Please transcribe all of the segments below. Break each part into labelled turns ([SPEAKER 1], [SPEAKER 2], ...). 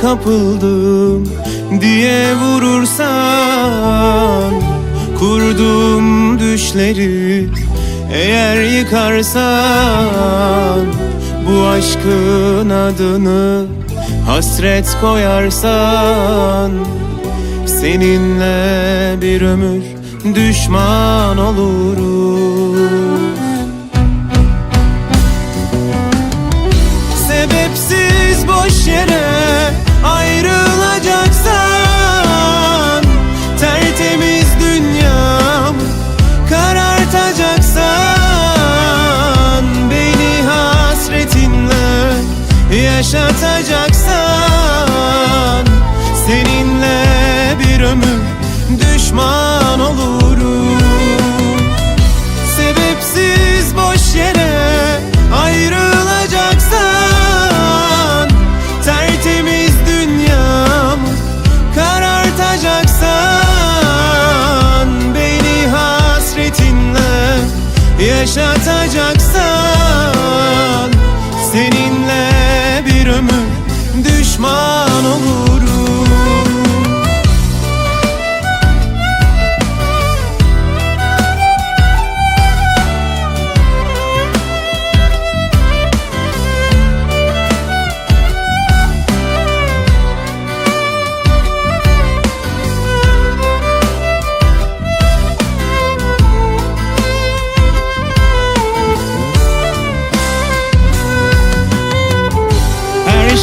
[SPEAKER 1] kapıldım diye vurursan Kurduğum düşleri eğer yıkarsan Bu aşkın adını hasret koyarsan Seninle bir ömür düşman olurum. Sebepsiz yaşatacaksan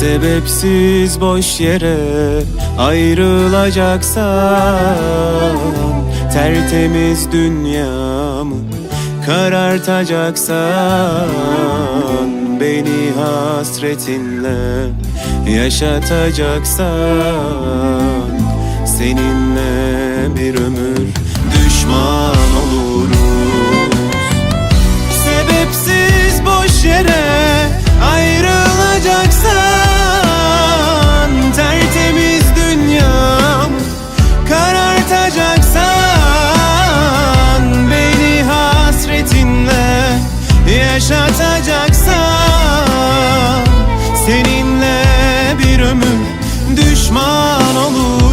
[SPEAKER 1] Sebepsiz boş yere ayrılacaksan Tertemiz dünyamı karartacaksan Beni hasretinle yaşatacaksan Seninle bir ömür düşman olur.